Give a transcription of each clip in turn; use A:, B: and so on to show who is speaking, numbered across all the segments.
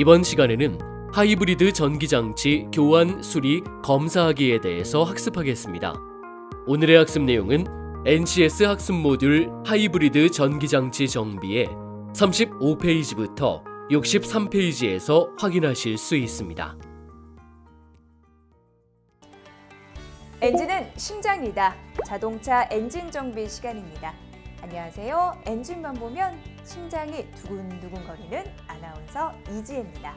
A: 이번 시간에는 하이브리드 전기장치 교환 수리 검사하기에 대해서 학습하겠습니다. 오늘의 학습 내용은 NCS 학습 모듈 하이브리드 전기장치 정비의 35페이지부터 63페이지에서 확인하실 수 있습니다.
B: 엔진은 심장이다. 자동차 엔진 정비 시간입니다. 안녕하세요. 엔진만 보면 심장이 두근두근거리는 아나운서 이지혜입니다.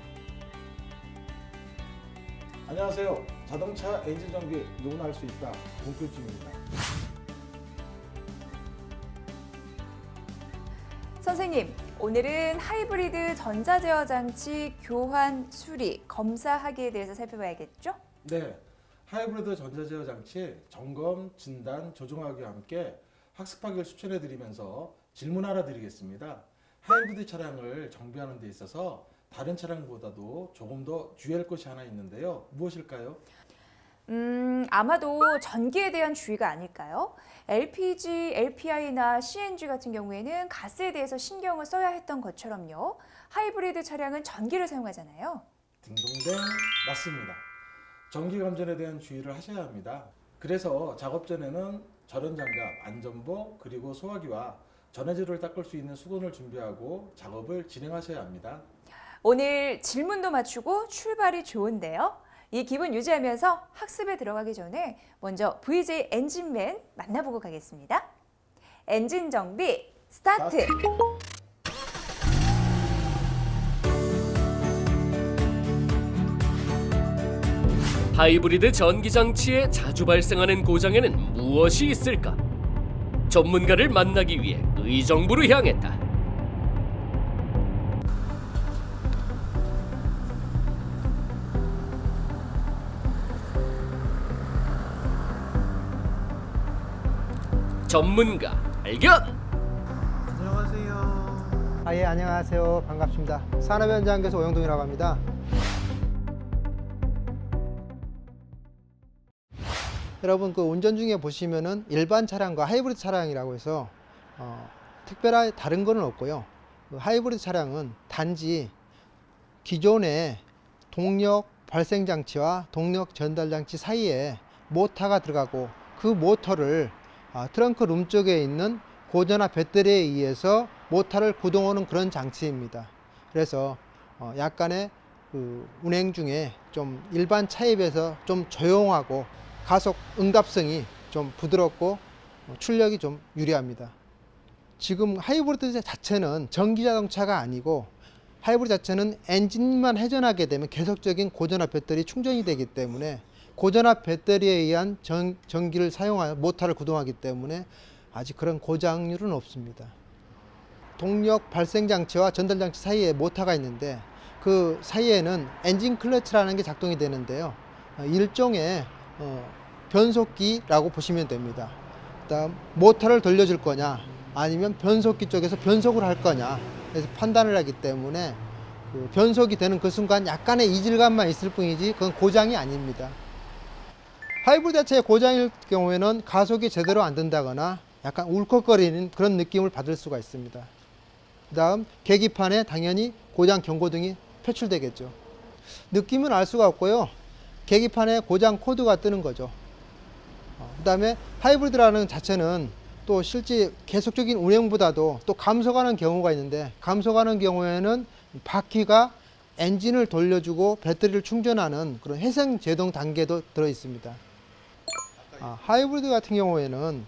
C: 안녕하세요. 자동차 엔진 정비 누구나 할 수 있다. 본교집입니다.
B: 선생님, 오늘은 하이브리드 전자제어 장치 교환, 수리, 검사하기에 대해서 살펴봐야겠죠?
C: 네. 하이브리드 전자제어 장치 점검, 진단, 조정하기와 함께 학습하기를 추천해 드리면서 질문 하나 드리겠습니다. 하이브리드 차량을 정비하는 데 있어서 다른 차량보다도 조금 더 주의할 것이 하나 있는데요. 무엇일까요?
B: 음, 아마도 전기에 대한 주의가 아닐까요? LPG, LPI나 CNG 같은 경우에는 가스에 대해서 신경을 써야 했던 것처럼요. 하이브리드 차량은 전기를 사용하잖아요.
C: 딩동댕 맞습니다. 전기 감전에 대한 주의를 하셔야 합니다. 그래서 작업 전에는 절연 장갑, 안전복 그리고 소화기와 전해질을 닦을 수 있는 수건을 준비하고 작업을 진행하셔야 합니다.
B: 오늘 질문도 맞추고 출발이 좋은데요. 이 기분 유지하면서 학습에 들어가기 전에 먼저 VJ 엔진맨 만나보고 가겠습니다. 엔진 정비 스타트!
A: 하이브리드 전기 장치에 자주 발생하는 고장에는 무엇이 있을까? 전문가를 만나기 위해 의정부로 향했다. 전문가 발견!
D: 안녕하세요. 아, 예, 안녕하세요. 반갑습니다. 산업현장교수 오영동이라고 합니다. 여러분 그 운전 중에 보시면은 일반 차량과 하이브리드 차량이라고 해서 어, 특별하게 다른 거는 없고요. 그 하이브리드 차량은 단지 기존의 동력 발생 장치와 동력 전달 장치 사이에 모터가 들어가고 그 모터를 아, 트렁크 룸 쪽에 있는 고전화 배터리에 의해서 모터를 구동하는 그런 장치입니다. 그래서 어, 약간의 그 운행 중에 좀 일반 차에 비해서 좀 조용하고 가속 응답성이 좀 부드럽고 어, 출력이 좀 유리합니다. 지금 하이브리드 자체는 전기 자동차가 아니고 하이브리드 자체는 엔진만 회전하게 되면 계속적인 고전압 배터리 충전이 되기 때문에 고전압 배터리에 의한 전, 전기를 사용하여 모터를 구동하기 때문에 아직 그런 고장률은 없습니다. 동력 발생 장치와 전달 장치 사이에 모터가 있는데 그 사이에는 엔진 클러치라는 게 작동이 되는데요. 어, 일종의 어, 변속기라고 보시면 됩니다. 그다음 모터를 돌려줄 거냐 아니면 변속기 쪽에서 변속을 할 거냐 그래서 판단을 하기 때문에 그 변속이 되는 그 순간 약간의 이질감만 있을 뿐이지 그건 고장이 아닙니다. 하이브리드 자체의 고장일 경우에는 가속이 제대로 안 된다거나 약간 울컥거리는 그런 느낌을 받을 수가 있습니다. 그 다음 계기판에 당연히 고장 경고등이 표출되겠죠. 느낌은 알 수가 없고요. 계기판에 고장 코드가 뜨는 거죠. 그 다음에 하이브리드라는 자체는 또 실제 계속적인 운행보다도 또 감속하는 경우가 있는데 감속하는 경우에는 바퀴가 엔진을 돌려주고 배터리를 충전하는 그런 회생 제동 단계도 들어 있습니다. 아, 하이브리드 같은 경우에는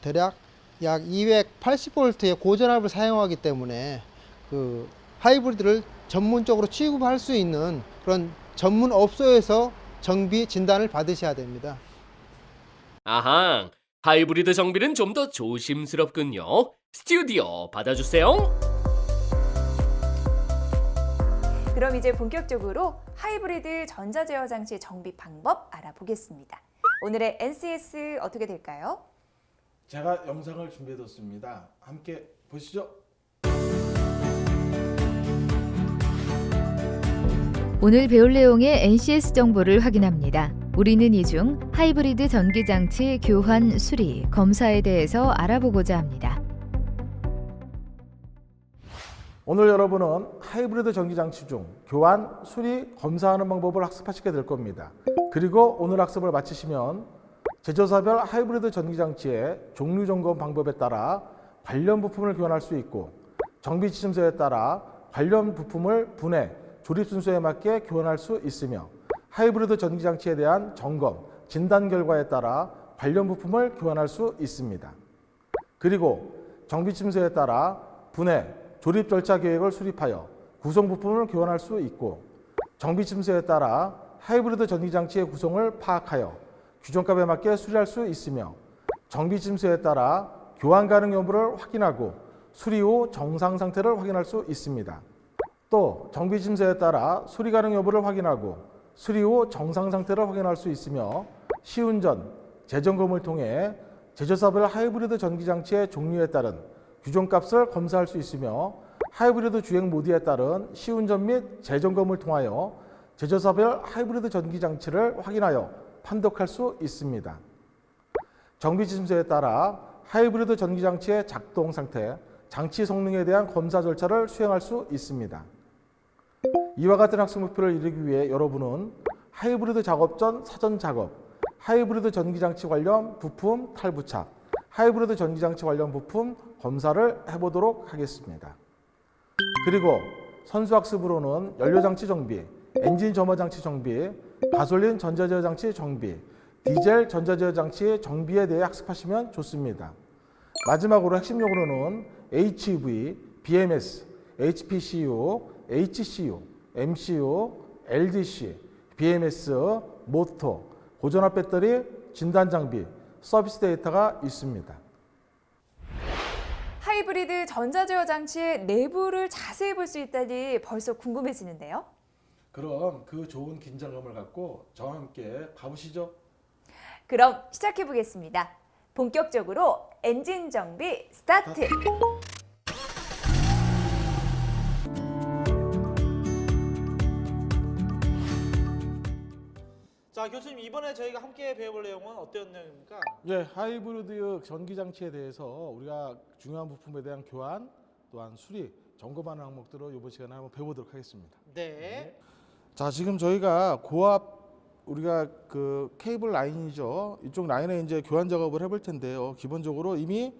D: 대략 약 280V의 고전압을 사용하기 때문에 그 하이브리드를 전문적으로 취급할 수 있는 그런 전문 업소에서 정비 진단을 받으셔야 됩니다.
A: 아하, 하이브리드 정비는 좀 더 조심스럽군요. 스튜디오 받아주세요.
B: 그럼 이제 본격적으로 하이브리드 전자제어 장치 정비 방법 알아보겠습니다. 오늘의 NCS 어떻게 될까요?
C: 제가 영상을 준비해뒀습니다. 함께 보시죠.
E: 오늘 배울 내용의 NCS 정보를 확인합니다. 우리는 이 중 하이브리드 전기장치 교환, 수리, 검사에 대해서 알아보고자 합니다.
C: 오늘 여러분은 하이브리드 전기 장치 중 교환, 수리, 검사하는 방법을 학습하시게 될 겁니다. 그리고 오늘 학습을 마치시면 제조사별 하이브리드 전기 장치의 종류 점검 방법에 따라 관련 부품을 교환할 수 있고 정비 지침서에 따라 관련 부품을 분해, 조립 순서에 맞게 교환할 수 있으며 하이브리드 전기 장치에 대한 점검, 진단 결과에 따라 관련 부품을 교환할 수 있습니다. 그리고 정비 침소에 따라 분해, 조립 절차 계획을 수립하여 구성 부품을 교환할 수 있고 정비 침소에 따라 하이브리드 전기 장치의 구성을 파악하여 규정값에 맞게 수리할 수 있으며 정비 침소에 따라 교환 가능 여부를 확인하고 수리 후 정상 상태를 확인할 수 있습니다. 또 정비 침소에 따라 수리 가능 여부를 확인하고 수리 후 정상 상태를 확인할 수 있으며 시운전, 재점검을 통해 제조사별 하이브리드 전기 장치의 종류에 따른 규정값을 검사할 수 있으며 하이브리드 주행 모드에 따른 시운전 및 재점검을 통하여 제조사별 하이브리드 전기 장치를 확인하여 판독할 수 있습니다. 정비 지침서에 따라 하이브리드 전기 장치의 작동 상태, 장치 성능에 대한 검사 절차를 수행할 수 있습니다. 이와 같은 학습 목표를 이루기 위해 여러분은 하이브리드 작업 전 사전 작업, 하이브리드 전기 장치 관련 부품 탈부착, 하이브리드 전기 장치 관련 부품 검사를 해보도록 하겠습니다. 그리고 선수 학습으로는 연료 장치 정비, 엔진 점화 장치 정비, 가솔린 전자제어 장치 정비, 디젤 전자제어 장치 정비에 대해 학습하시면 좋습니다. 마지막으로 핵심 용어로는 HV, BMS, HPCU, HCU, MCU, LDC, BMS, 모터, 고전압 배터리, 진단 장비, 서비스 데이터가 있습니다.
B: 하이브리드 전자제어 장치의 내부를 자세히 볼 수 있다니 벌써 궁금해지는데요.
C: 그럼 그 좋은 긴장감을 갖고 저와 함께 가보시죠.
B: 그럼 시작해 보겠습니다. 본격적으로 엔진 정비 스타트.
F: 자 교수님 이번에 저희가 함께 배워볼 내용은 어떤 내용입니까?
C: 예, 하이브리드 전기 장치에 대해서 우리가 중요한 부품에 대한 교환 또한 수리 점검하는 항목들을 이번 시간에 한번 배워보도록 하겠습니다.
F: 네.
C: 자, 지금 저희가 고압 우리가 그 케이블 라인이죠. 이쪽 라인에 이제 교환 작업을 해볼 텐데요. 기본적으로 이미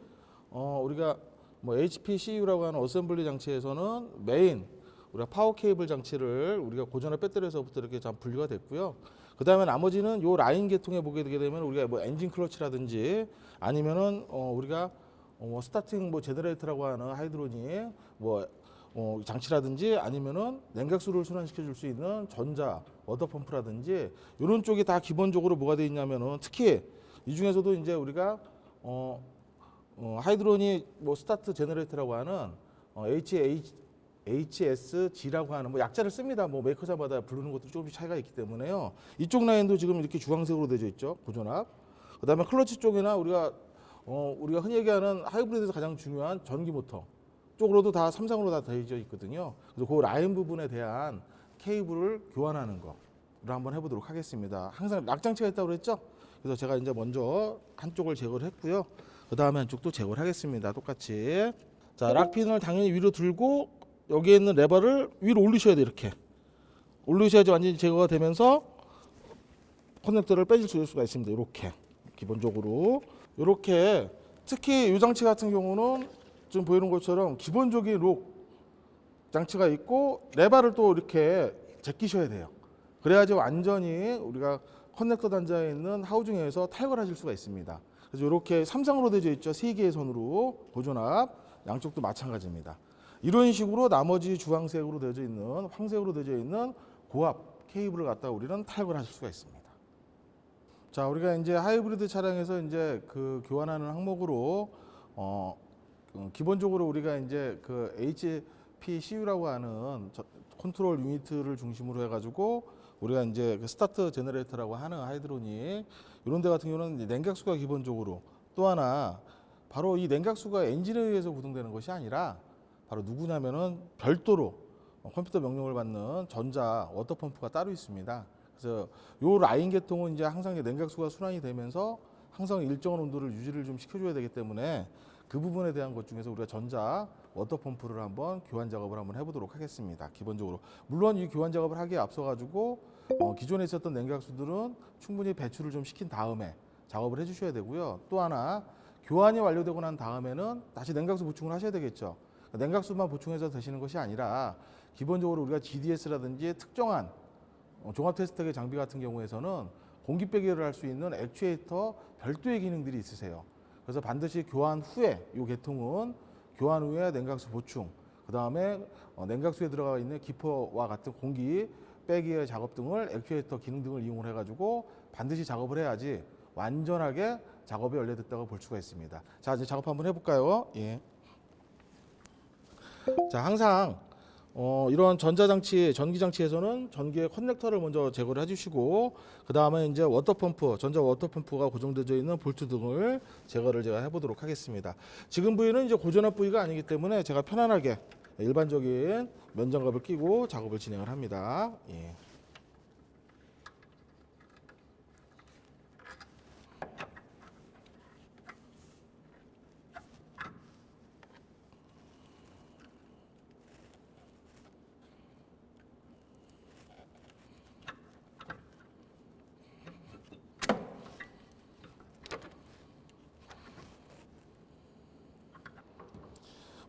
C: 어 우리가 뭐 HPCU라고 하는 어셈블리 장치에서는 메인 우리가 파워 케이블 장치를 우리가 고전압 배터리에서부터 이렇게 좀 분류가 됐고요. 그 다음에 나머지는 요 라인 계통에 보게 되게 되면 우리가 뭐 엔진 클러치라든지 아니면은 어 우리가 어, 뭐 스타팅 뭐 제너레이터라고 하는 하이드로닉 뭐 어, 장치라든지 아니면은 냉각수를 순환시켜 줄 수 있는 전자 워터 펌프라든지 이런 쪽이 다 기본적으로 뭐가 돼 있냐면은 특히 이 중에서도 이제 우리가 어, 어 하이드로닉 뭐 스타트 제너레이터라고 하는 어, HH HSG라고 하는 뭐 약자를 씁니다. 뭐 메이커사마다 부르는 것도 조금씩 차이가 있기 때문에요. 이쪽 라인도 지금 이렇게 주황색으로 되어 있죠. 고전압. 그다음에 클러치 쪽이나 우리가 어 우리가 흔히 얘기하는 하이브리드에서 가장 중요한 전기 모터 쪽으로도 다 삼상으로 다 되어 있거든요. 그래서 그 라인 부분에 대한 케이블을 교환하는 거를 한번 해보도록 하겠습니다. 항상 락장치가 있다고 그랬죠? 그래서 제가 이제 먼저 한쪽을 제거를 했고요. 그 다음에 한쪽도 제거를 하겠습니다. 똑같이. 자, 락핀을 당연히 위로 들고 여기에 있는 레버를 위로 올리셔야 돼요. 이렇게. 올리셔야지 완전히 제거가 되면서 커넥터를 빼질 수가 있습니다. 이렇게. 기본적으로. 이렇게 특히 이 장치 같은 경우는 지금 보이는 것처럼 기본적인 록 장치가 있고 레바를 또 이렇게 제끼셔야 돼요. 그래야지 완전히 우리가 커넥터 단자에 있는 하우징에서 탈거하실 수가 있습니다. 그래서 이렇게 삼상으로 되어 있죠. 세 개의 선으로 보존압 양쪽도 마찬가지입니다. 이런 식으로 나머지 주황색으로 되어져 있는 황색으로 되어져 있는 고압 케이블을 갖다 우리는 하실 수가 있습니다. 자, 우리가 이제 하이브리드 차량에서 이제 그 교환하는 항목으로 어, 어, 기본적으로 우리가 이제 그 HPCU라고 하는 저- 컨트롤 유니트를 중심으로 해가지고 우리가 이제 그 스타트 제너레이터라고 하는 하이드로닉 이런 데 같은 경우는 냉각수가 기본적으로 또 하나 바로 이 냉각수가 엔진에 의해서 구동되는 것이 아니라 바로 누구냐면은 별도로 어, 컴퓨터 명령을 받는 전자 워터 펌프가 따로 있습니다. 그래서 요 라인 계통은 이제 항상 냉각수가 순환이 되면서 항상 일정한 온도를 유지를 좀 시켜줘야 되기 때문에 그 부분에 대한 것 중에서 우리가 전자 워터 펌프를 한번 교환 작업을 한번 해보도록 하겠습니다. 기본적으로 물론 이 교환 작업을 하기에 앞서 가지고 어, 기존에 있었던 냉각수들은 충분히 배출을 좀 시킨 다음에 작업을 해주셔야 되고요. 또 하나 교환이 완료되고 난 다음에는 다시 냉각수 보충을 하셔야 되겠죠. 냉각수만 보충해서 드시는 것이 아니라 기본적으로 우리가 GDS라든지 특정한 어, 종합 테스트기 장비 같은 경우에서는 공기 빼기를 할 수 있는 액추에이터 별도의 기능들이 있으세요. 그래서 반드시 교환 후에 이 계통은 교환 후에 냉각수 보충, 그 다음에 냉각수에 들어가 있는 기포와 같은 공기 빼기의 작업 등을 액추에이터 기능 등을 이용을 해가지고 반드시 작업을 해야지 완전하게 작업이 완료됐다고 볼 수가 있습니다. 자 이제 작업 한번 해볼까요? 예. 자 항상 어, 이런 전자장치, 전기장치에서는 전기의 커넥터를 먼저 제거를 해주시고 그 다음에 이제 워터펌프, 전자 워터펌프가 고정되어 있는 볼트 등을 제거를 제가 해보도록 하겠습니다. 지금 부위는 이제 고전압 부위가 아니기 때문에 제가 편안하게 일반적인 면장갑을 끼고 작업을 진행을 합니다. 예.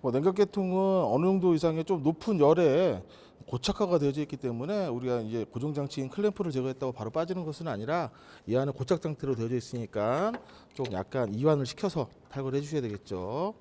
C: 뭐 냉각 계통은 어느 정도 이상의 좀 높은 열에 고착화가 되어져 있기 때문에 우리가 이제 고정 장치인 클램프를 제거했다고 바로 빠지는 것은 아니라 이 안에 고착 상태로 되어져 있으니까 좀 약간 이완을 시켜서 탈거를 해주셔야 되겠죠.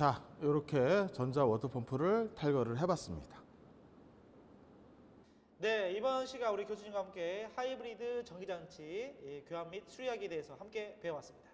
C: 자, 이렇게 전자 워터 펌프를 탈거를 해봤습니다.
F: 네, 이번 시간 우리 교수님과 함께 하이브리드 전기장치 예, 교환 및 수리하기에 대해서 함께 배워왔습니다.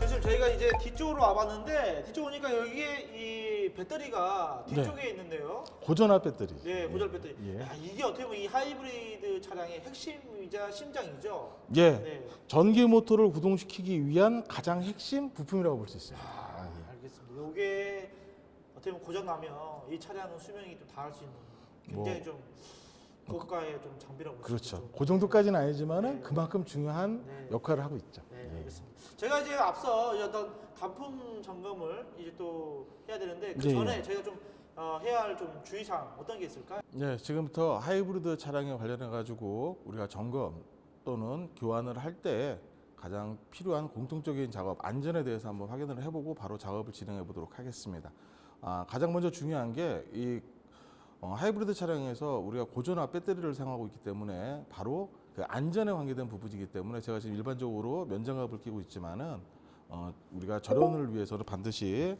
F: 교수님, 저희가 이제 뒤쪽으로 와봤는데 뒤쪽 오니까 여기에 이 배터리가 뒤쪽에 있는데요.
C: 고전압 배터리.
F: 네, 고절 배터리.
C: 예.
F: 야, 이게 어떻게 보면 이 하이브리드 차량의 핵심이자 심장이죠.
C: 예.
F: 네.
C: 전기 모터를 구동시키기 위한 가장 핵심 부품이라고 볼 수 있어요. 아, 예.
F: 알겠습니다. 이게 어떻게 보면 고장 나면 이 차량은 수명이 좀 다할 수 있는 굉장히
C: 뭐,
F: 좀 고가의 좀 장비라고 볼수
C: 그렇죠.
F: 있죠.
C: 그 정도까지는 아니지만은
F: 네.
C: 그만큼 중요한
F: 네.
C: 역할을 하고 있죠.
F: 네. 제가 이제 앞서 어떤 단품 점검을 이제 또 해야 되는데 그
C: 예,
F: 전에
C: 예.
F: 저희가 좀 어, 해야 할 좀 주의사항 어떤 게 있을까요?
C: 네, 지금부터 하이브리드 차량에 관련해 가지고 우리가 점검 또는 교환을 할 때 가장 필요한 공통적인 작업 안전에 대해서 한번 확인을 해보고 바로 작업을 진행해 보도록 하겠습니다. 아, 가장 먼저 중요한 게이 어, 하이브리드 차량에서 우리가 고전압 배터리를 사용하고 있기 때문에 바로 그 안전에 관계된 부분이기 때문에 제가 지금 일반적으로 면장갑을 끼고 있지만은 어, 우리가 절연을 위해서는 반드시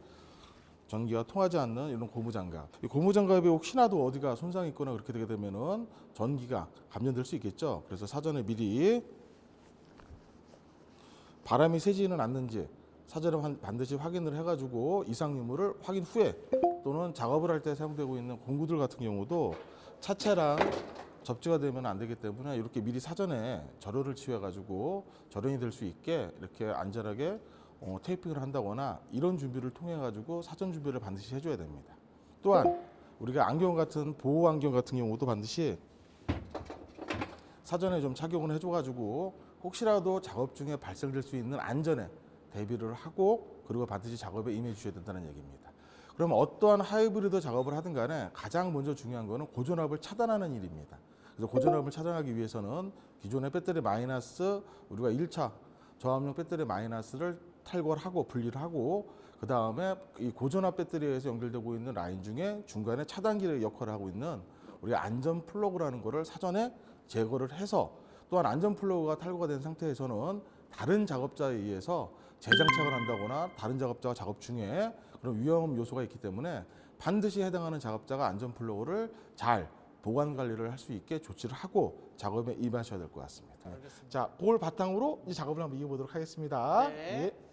C: 전기가 통하지 않는 이런 고무장갑. 이 고무장갑이 혹시나도 어디가 손상이 있거나 그렇게 되게 되면은 전기가 감전될 수 있겠죠. 그래서 사전에 미리 바람이 새지는 않는지 사전에 환- 반드시 확인을 해가지고 이상 유무를 확인 후에 또는 작업을 할 때 사용되고 있는 공구들 같은 경우도 차체랑 접지가 되면 안 되기 때문에 이렇게 미리 사전에 절호를 취해가지고 절연이 될 수 있게 이렇게 안전하게 어, 테이핑을 한다거나 이런 준비를 통해 가지고 사전 준비를 반드시 해줘야 됩니다. 또한 우리가 안경 같은 보호 안경 같은 경우도 반드시 사전에 좀 착용을 해줘 가지고 혹시라도 작업 중에 발생될 수 있는 안전에 대비를 하고 그리고 반드시 작업에 임해 주셔야 된다는 얘기입니다. 그럼 어떠한 하이브리드 작업을 하든 간에 가장 먼저 중요한 거는 고전압을 차단하는 일입니다. 그래서 고전압을 차단하기 위해서는 기존의 배터리 마이너스 우리가 1차 저압용 배터리 마이너스를 탈거를 하고 분리를 하고 그 다음에 이 고전압 배터리에서 연결되고 있는 라인 중에 중간에 차단기의 역할을 하고 있는 우리 안전 플러그라는 거를 사전에 제거를 해서 또한 안전 플러그가 탈거가 된 상태에서는 다른 작업자에 의해서 재장착을 한다거나 다른 작업자가 작업 중에 그런 위험 요소가 있기 때문에 반드시 해당하는 작업자가 안전 플러그를 잘 보관 관리를 할 수 있게 조치를 하고 작업에 임하셔야 될 것 같습니다. 자, 그걸 바탕으로 이제 작업을 한번 이어보도록 하겠습니다.
F: 네.
C: 예.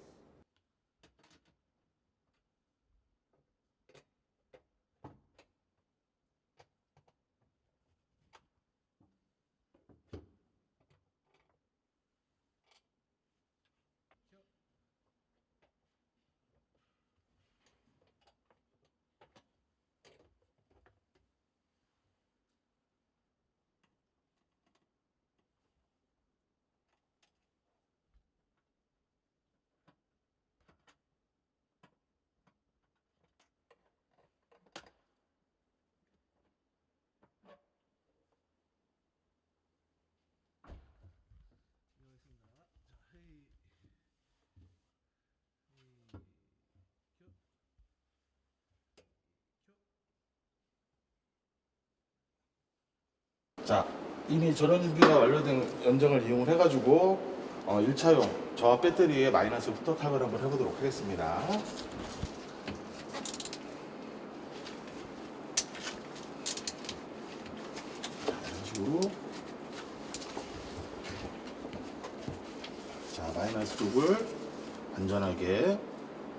C: 자, 이미 전원 준비가 완료된 연정을 이용을 해가지고 어, 1차용 저하 배터리의 마이너스부터 탈거를 한번 해보도록 하겠습니다. 자 마이너스 쪽을 안전하게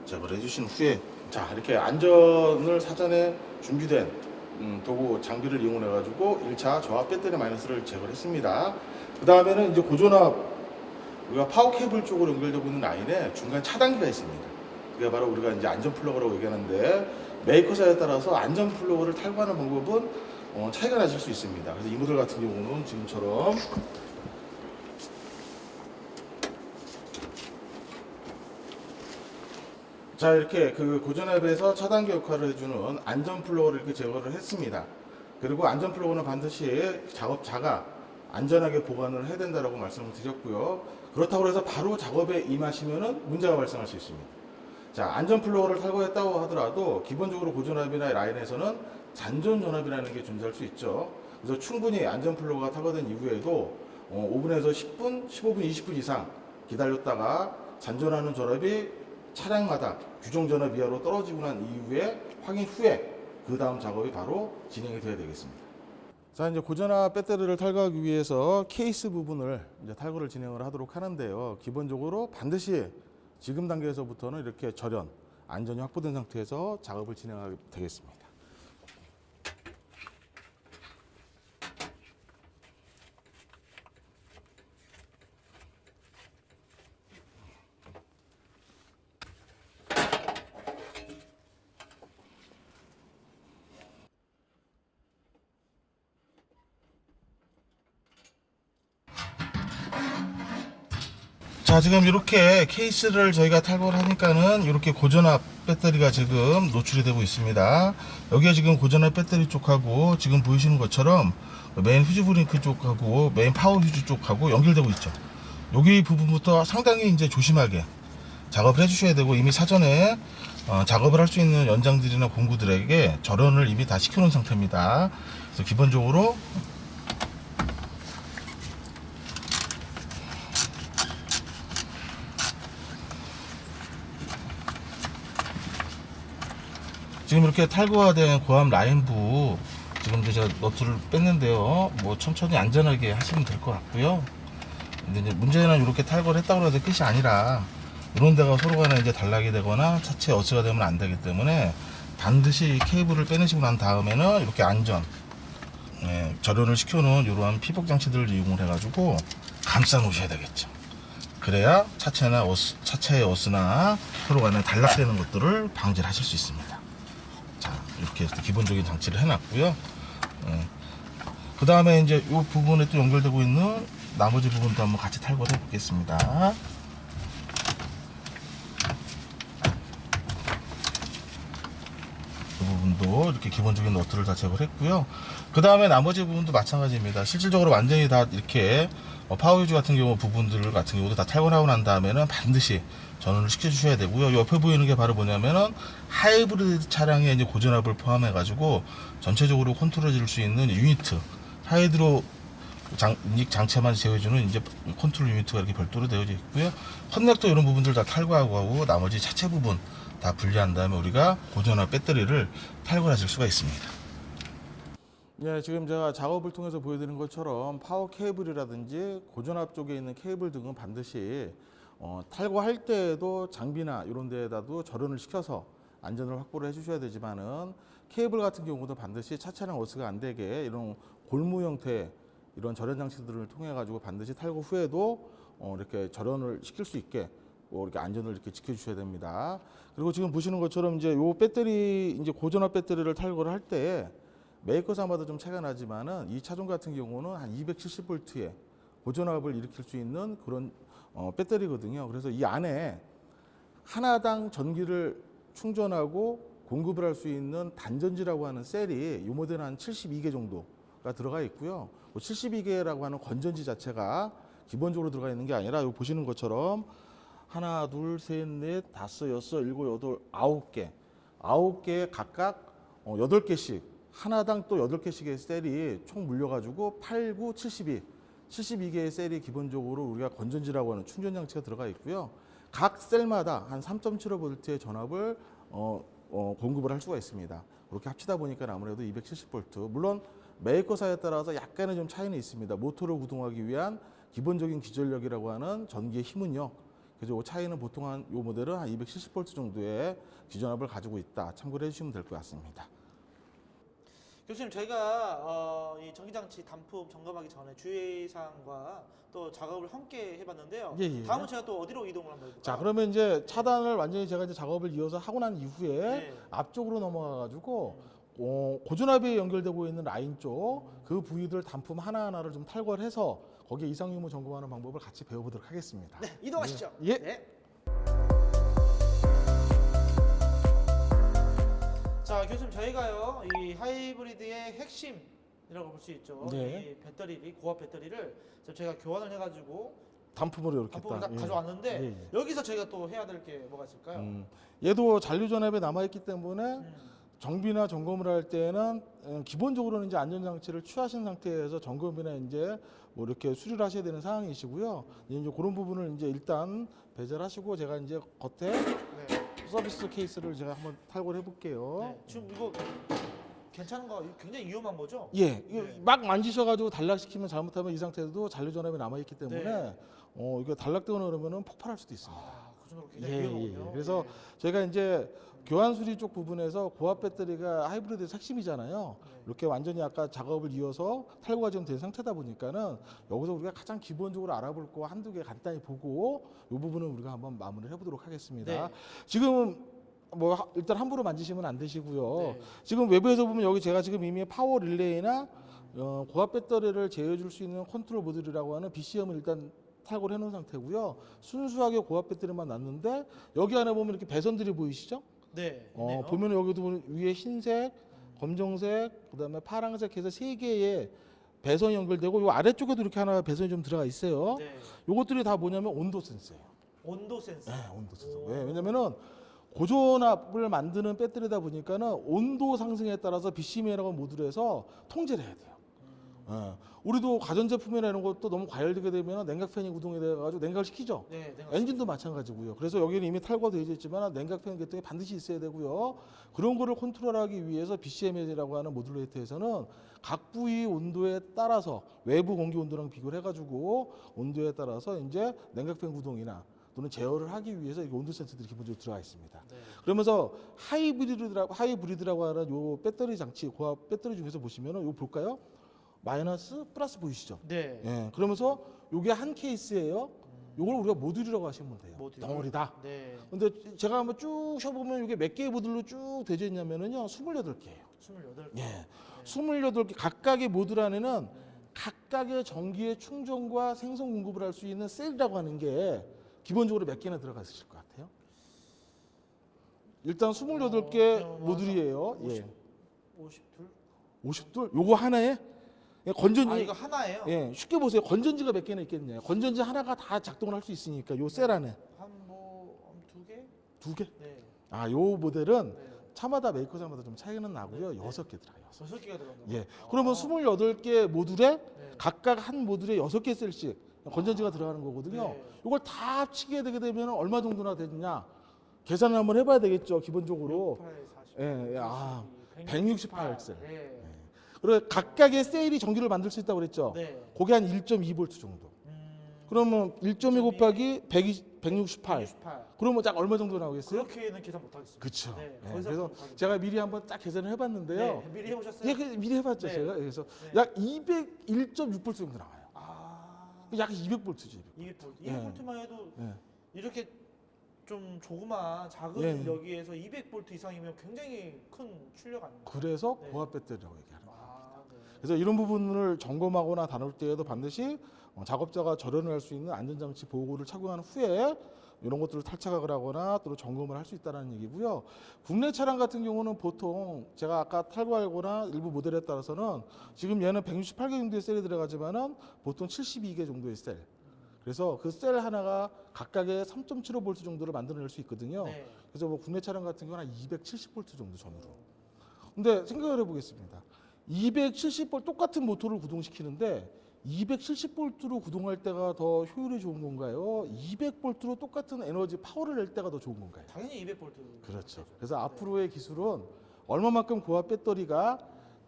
C: 제거를 해주신 후에 자 이렇게 안전을 사전에 준비된 음, 도구 장비를 이용해 가지고 1차 저하 배터리 마이너스를 제거를 했습니다. 그 다음에는 이제 고전압 우리가 파워 케이블 쪽으로 연결되고 있는 라인에 중간 차단기가 있습니다. 그게 바로 우리가 이제 안전 플러그라고 얘기하는데 메이커사에 따라서 안전 플러그를 탈거하는 방법은 어, 차이가 나실 수 있습니다. 그래서 이 모델 같은 경우는 지금처럼 자 이렇게 그 고전압에서 차단기 역할을 해주는 안전 플러그를 이렇게 제거를 했습니다. 그리고 안전 플러그는 반드시 작업자가 안전하게 보관을 해야 된다라고 말씀을 드렸고요. 그렇다고 해서 바로 작업에 임하시면은 문제가 발생할 수 있습니다. 자 안전 플러그를 탈거했다고 하더라도 기본적으로 고전압이나 라인에서는 잔존 전압이라는 게 존재할 수 있죠. 그래서 충분히 안전 플러그가 탈거된 이후에도 어, 5분에서 10분, 15분, 20분 이상 기다렸다가 잔존하는 전압이 차량마다 규정 전압 이하로 떨어지고 난 이후에 확인 후에 그 다음 작업이 바로 진행이 돼야 되겠습니다. 자 이제 고전압 배터리를 탈거하기 위해서 케이스 부분을 이제 탈거를 진행을 하도록 하는데요. 기본적으로 반드시 지금 단계에서부터는 이렇게 절연 안전이 확보된 상태에서 작업을 진행하게 되겠습니다. 자 지금 이렇게 케이스를 저희가 탈거를 하니까는 이렇게 고전압 배터리가 지금 노출이 되고 있습니다. 여기에 지금 고전압 배터리 쪽하고 지금 보이시는 것처럼 메인 휴즈 브링크 쪽하고 메인 파워 휴즈 쪽하고 연결되고 있죠. 여기 부분부터 상당히 이제 조심하게 작업을 해주셔야 되고 이미 사전에 어, 작업을 할 수 있는 연장들이나 공구들에게 절연을 이미 다 시켜놓은 상태입니다. 그래서 기본적으로 지금 이렇게 탈거화된 고압 라인부 지금 이제 제가 너트를 뺐는데요. 뭐 천천히 안전하게 하시면 될 것 같고요. 근데 이제 문제는 이렇게 탈거를 했다고 해서 끝이 아니라 이런 데가 서로 간에 이제 단락이 되거나 차체 어스가 되면 안 되기 때문에 반드시 케이블을 빼내시고 난 다음에는 이렇게 안전 예, 절연을 시켜놓은 이러한 피복 장치들을 이용을 해가지고 감싸 놓으셔야 되겠죠. 그래야 차체나 어스, 차체의 어스나 서로 간에 단락되는 것들을 방지를 하실 수 있습니다. 자 이렇게 기본적인 장치를 해놨고요. 그 다음에 이제 이 부분에 또 연결되고 있는 나머지 부분도 한번 같이 탈거를 해보겠습니다. 이 부분도 이렇게 기본적인 너트를 다 제거를 했고요. 그 다음에 나머지 부분도 마찬가지입니다. 실질적으로 완전히 다 이렇게 어, 파워 유즈 같은 경우 부분들 같은 경우도 다 탈거하고 난 다음에는 반드시 전원을 시켜주셔야 되고요. 옆에 보이는 게 바로 뭐냐면은 하이브리드 차량의 이제 고전압을 포함해 가지고 전체적으로 컨트롤 해줄 수 있는 유니트 하이드로 장, 닉 장치만 제어해주는 이제 컨트롤 유니트가 이렇게 별도로 되어 있고요. 커넥터 이런 부분들 다 탈거하고 하고 나머지 차체 부분 다 분리한 다음에 우리가 고전압 배터리를 탈거하실 수가 있습니다. 예, 지금 제가 작업을 통해서 보여드린 것처럼 파워 케이블이라든지 고전압 쪽에 있는 케이블 등은 반드시 어, 탈거할 때에도 장비나 이런 데에다도 절연을 시켜서 안전을 확보를 해주셔야 되지만은 케이블 같은 경우도 반드시 차 차량 워스가 안 되게 이런 골무 형태 이런 절연 장치들을 통해 가지고 반드시 탈거 후에도 어, 이렇게 절연을 시킬 수 있게 뭐 이렇게 안전을 이렇게 지켜주셔야 됩니다. 그리고 지금 보시는 것처럼 이제 요 배터리 이제 고전압 배터리를 탈거를 할 때 메이커 사마다 좀 차이가 나지만은 이 차종 같은 경우는 한 270볼트의 고전압을 일으킬 수 있는 그런 어, 배터리거든요. 그래서 이 안에 하나당 전기를 충전하고 공급을 할 수 있는 단전지라고 하는 셀이 이 모델은 한 72개 정도가 들어가 있고요. 72개라고 하는 건전지 자체가 기본적으로 들어가 있는 게 아니라 요 보시는 것처럼 하나, 둘, 셋, 넷, 다섯, 여섯, 일곱, 여덟, 아홉 개, 아홉 개 각각 어, 여덟 개씩 하나당 또 여덟 개씩의 셀이 총 물려가지고 8, 9, 72, 72개의 셀이 기본적으로 우리가 건전지라고 하는 충전 장치가 들어가 있고요. 각 셀마다 한 3.75V의 전압을 어, 어, 공급을 할 수가 있습니다. 그렇게 합치다 보니까 아무래도 270V. 물론 메이커사에 따라서 약간의 좀 차이는 있습니다. 모터를 구동하기 위한 기본적인 기전력이라고 하는 전기의 힘은요. 그래서 이 차이는 보통 한 이 모델은 한 270V 정도의 기전압을 가지고 있다. 참고를 해주시면 될 것 같습니다.
F: 교수님 저희가 어, 이 전기장치 단품 점검하기 전에 주의사항과 또 작업을 함께 해봤는데요.
C: 예, 예.
F: 다음은 제가 또 어디로 이동을 한번 해볼까요?
C: 자, 그러면 이제 차단을 완전히 제가 이제 작업을 이어서 하고 난 이후에
F: 네.
C: 앞쪽으로 넘어가가지고 어, 고전압이 연결되고 있는 라인 쪽 그 부위들 단품 하나하나를 좀 탈거를 해서 거기에 이상 유무 점검하는 방법을 같이 배워보도록 하겠습니다.
F: 네, 이동하시죠.
C: 예.
F: 네. 자, 교수님 저희가요 이 하이브리드의 핵심이라고 볼 수 있죠.
C: 네.
F: 이 배터리, 이 고압 배터리를 지금 저희가 교환을 해가지고
C: 단품으로 이렇게
F: 단품을 딱딱
C: 예.
F: 가져왔는데
C: 예, 예.
F: 여기서 저희가 또 해야 될 게 뭐가 있을까요?
C: 음, 얘도 잔류 전압에 남아 있기 때문에
F: 음.
C: 정비나 점검을 할 때는 어, 기본적으로는 이제 안전 장치를 취하신 상태에서 점검이나 이제 뭐 이렇게 수리를 하셔야 되는 상황이시고요. 이제 그런 부분을 이제 일단 배제하시고 제가 이제 겉에
F: 네.
C: 서비스 케이스를 제가 한번 탈거를 해볼게요.
F: 네. 지금 이거 괜찮은 거 굉장히 위험한 거죠?
C: 예, 이거
F: 네.
C: 막 만지셔가지고 단락시키면 잘못하면 이 상태에도 잔류 전압이 남아 있기 때문에
F: 네.
C: 어 이거 단락되거나 그러면은 폭발할 수도 있습니다.
F: 정도로 굉장히
C: 예, 예,
F: 위험하군요.
C: 예. 그래서 저희가 이제 교환 수리 쪽 부분에서 고압 배터리가 하이브리드 핵심이잖아요.
F: 네.
C: 이렇게 완전히 아까 작업을 이어서 탈거가 좀된 상태다 보니까는 여기서 우리가 가장 기본적으로 알아볼 거 한두 개 간단히 보고 이 부분은 우리가 한번 마무리를 해보도록 하겠습니다.
F: 네.
C: 지금 뭐 하- 일단 함부로 만지시면 안 되시고요.
F: 네.
C: 지금 외부에서 보면 여기 제가 지금 이미 파워 릴레이나 어, 고압 배터리를 제어해 줄 수 있는 컨트롤 모듈이라고 하는 BCM을 일단 탈거를 해놓은 상태고요. 순수하게 고압 배터리만 놨는데 여기 안에 보면 이렇게 배선들이 보이시죠?
F: 네.
C: 어,
F: 있네요.
C: 보면 여기도 보면 위에 흰색, 검정색, 그다음에 파란색 해서 세 개의 배선이 연결되고 요 아래쪽에도 이렇게 하나 배선이 좀 들어가 있어요.
F: 네.
C: 요것들이 다 뭐냐면 온도 센서예요.
F: 온도 센서.
C: 네, 온도 센서.
F: 오.
C: 왜? 왜냐면은 고전압을 만드는 배터리다 보니까는 온도 상승에 따라서 BCM이라고 모듈에서 통제를 해야 돼요. 예. 우리도 가전제품이나 이런 것도 너무 과열되게 되면 냉각팬이 구동이 돼가지고 냉각을 시키죠.
F: 네, 네.
C: 엔진도 마찬가지고요. 그래서 여기는 이미 탈거되어 있지만 냉각팬 계통이 반드시 있어야 되고요. 그런 거를 컨트롤하기 위해서 BCM이라고 하는 모듈레이터에서는 각 부위 온도에 따라서 외부 공기 온도랑 비교를 해가지고 온도에 따라서 이제 냉각팬 구동이나 또는 제어를 하기 위해서 이 온도 센서들이 기본적으로 들어가 있습니다.
F: 네.
C: 그러면서 하이브리드라고 하이브리드라고 하는 요 배터리 장치 고압 배터리 중에서 보시면은 요 볼까요? 마이너스 플러스 보이시죠?
F: 네.
C: 예. 그러면서 요게 한 케이스예요. 요걸 우리가 모듈이라고 하시면 돼요.
F: 모듈.
C: 덩어리다.
F: 네.
C: 근데 제가 한번 쭉 쳐보면 이게 몇 개의 모듈로 쭉 되어 있냐면은요. 28개예요.
F: 28개.
C: 예. 28개 각각의 모듈 안에는 각각의 전기의 충전과 생성 공급을 할 수 있는 셀이라고 하는 게 기본적으로 몇 개나 들어가 있으실 것 같아요? 일단 28개
F: 어,
C: 모듈이에요. 예.
F: 50, 52?
C: 50둘? 요거 하나에 예, 건전지
F: 아, 이거 하나예요?
C: 예, 쉽게 보세요. 건전지가 몇 개나 있겠냐. 건전지 하나가 다 작동을 할 수 있으니까 요 셀 안에
F: 한뭐두 개?
C: 두 개.
F: 네.
C: 아, 요 모델은
F: 네.
C: 차마다 메이커사마다 좀 차이는 나고요. 여섯 개 들어가요. 여섯 개.
F: 여섯 개가 들어간다.
C: 예. 그러면 28개 모듈에
F: 네.
C: 각각 한 모듈에 여섯 개 셀씩 건전지가 들어가는 거거든요.
F: 네.
C: 이걸 다 합치게 되게 되면 얼마 정도나 되느냐? 계산을 한번 해봐야 되겠죠. 기본적으로.
F: 8, 40.
C: 예, 예, 아, 168 엑셀.
F: 네.
C: 그리고 각각의 셀이 전기를 만들 수 있다고 그랬죠.
F: 네.
C: 그게 한 1.2V 정도.
F: 음,
C: 그러면 1.2 곱하기 120, 168.
F: 68.
C: 그러면 딱 얼마 정도 나오겠어요?
F: 그렇게는 계산 못 하겠습니다.
C: 그렇죠.
F: 네,
C: 네,
F: 거기서
C: 그래서
F: 못하겠습니다.
C: 제가 미리 한번 딱 계산을 해봤는데요.
F: 네, 미리 해보셨어요?
C: 예, 그 미리 해봤죠
F: 네.
C: 제가. 그래서
F: 네.
C: 약 201.6V 정도 나와요.
F: 아,
C: 약 200V죠.
F: 이게 볼,
C: 예.
F: 200볼트만 해도
C: 예.
F: 이렇게 좀 조그만 작은
C: 예.
F: 여기에서 200볼트 이상이면 굉장히 큰 출력 아닙니까?
C: 그래서
F: 네.
C: 고압 배터리라고
F: 네.
C: 그래서 이런 부분을 점검하거나 다룰 때에도 반드시 어, 작업자가 절연을 할 수 있는 안전장치 보호구를 착용한 후에 이런 것들을 탈착을 하거나 또 점검을 할 수 있다는 얘기고요. 국내 차량 같은 경우는 보통 제가 아까 탈거하거나 일부 모델에 따라서는 지금 얘는 168개 정도의 셀이 들어가지만은 보통 72개 정도의 셀. 그래서 그 셀 하나가 각각의 3.75V 정도를 만들어낼 수 있거든요.
F: 네.
C: 그래서 뭐 국내 차량 같은 경우는 한 270V 정도 전후로. 근데 생각을 해보겠습니다. 270V 똑같은 모터를 구동시키는데 270V로 구동할 때가 더 효율이 좋은 건가요? 200V로 똑같은 에너지 파워를 낼 때가 더 좋은 건가요?
F: 당연히 200볼트.
C: 그렇죠. 그래서 앞으로의 기술은 얼마만큼 고압 배터리가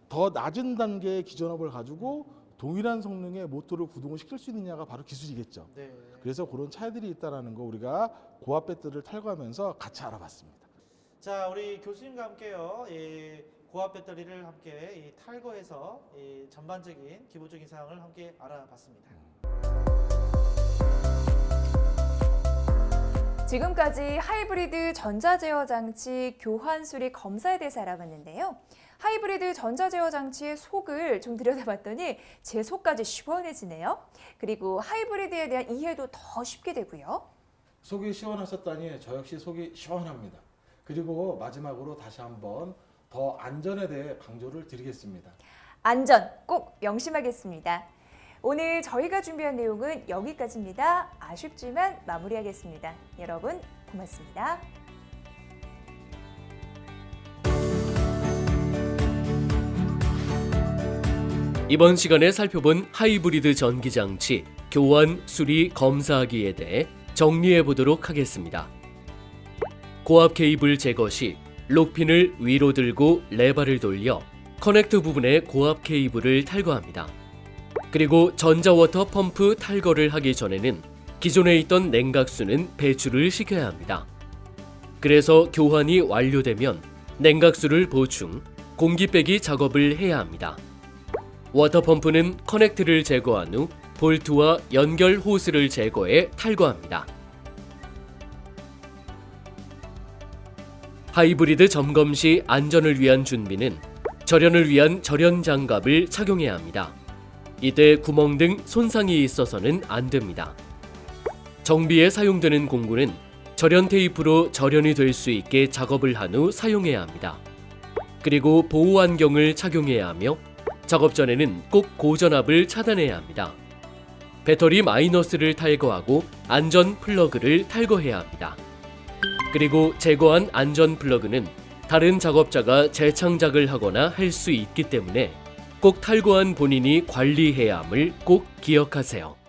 C: 더 낮은 단계의 기전압을 가지고 동일한 성능의 모터를 구동을 시킬 수 있느냐가 바로 기술이겠죠.
F: 네.
C: 그래서 그런 차이들이 있다라는 거 우리가 고압 배터리를 탈거하면서 같이 알아봤습니다.
F: 자, 우리 교수님과 함께요. 이 고압 배터리를 함께 이 탈거해서 이 전반적인 기본적인 사항을 함께 알아봤습니다.
B: 지금까지 하이브리드 전자제어 장치 교환 수리 검사에 대해서 알아봤는데요. 하이브리드 전자제어 장치의 속을 좀 들여다봤더니 제 속까지 시원해지네요. 그리고 하이브리드에 대한 이해도 더 쉽게 되고요.
G: 속이 시원하셨다니 저 역시 속이 시원합니다. 그리고 마지막으로 다시 한번 더 안전에 대해 강조를 드리겠습니다.
B: 안전 꼭 명심하겠습니다. 오늘 저희가 준비한 내용은 여기까지입니다. 아쉽지만 마무리하겠습니다. 여러분 고맙습니다.
A: 이번 시간에 살펴본 하이브리드 전기 장치 교환 수리 검사하기에 대해 정리해 보도록 하겠습니다. 고압 케이블 제거 시 록핀을 위로 들고 레바를 돌려 커넥터 부분의 고압 케이블을 탈거합니다. 그리고 전자워터 펌프 탈거를 하기 전에는 기존에 있던 냉각수는 배출을 시켜야 합니다. 그래서 교환이 완료되면 냉각수를 보충, 공기 빼기 작업을 해야 합니다. 워터펌프는 커넥트를 제거한 후 볼트와 연결 호스를 제거해 탈거합니다. 하이브리드 점검 시 안전을 위한 준비는 절연을 위한 절연 장갑을 착용해야 합니다. 이때 구멍 등 손상이 있어서는 안 됩니다. 정비에 사용되는 공구는 절연 테이프로 절연이 될 수 있게 작업을 한 후 사용해야 합니다. 그리고 보호 안경을 착용해야 하며 작업 전에는 꼭 고전압을 차단해야 합니다. 배터리 마이너스를 탈거하고 안전 플러그를 탈거해야 합니다. 그리고 제거한 안전 플러그는 다른 작업자가 재창작을 하거나 할 수 있기 때문에 꼭 탈거한 본인이 관리해야 함을 꼭 기억하세요.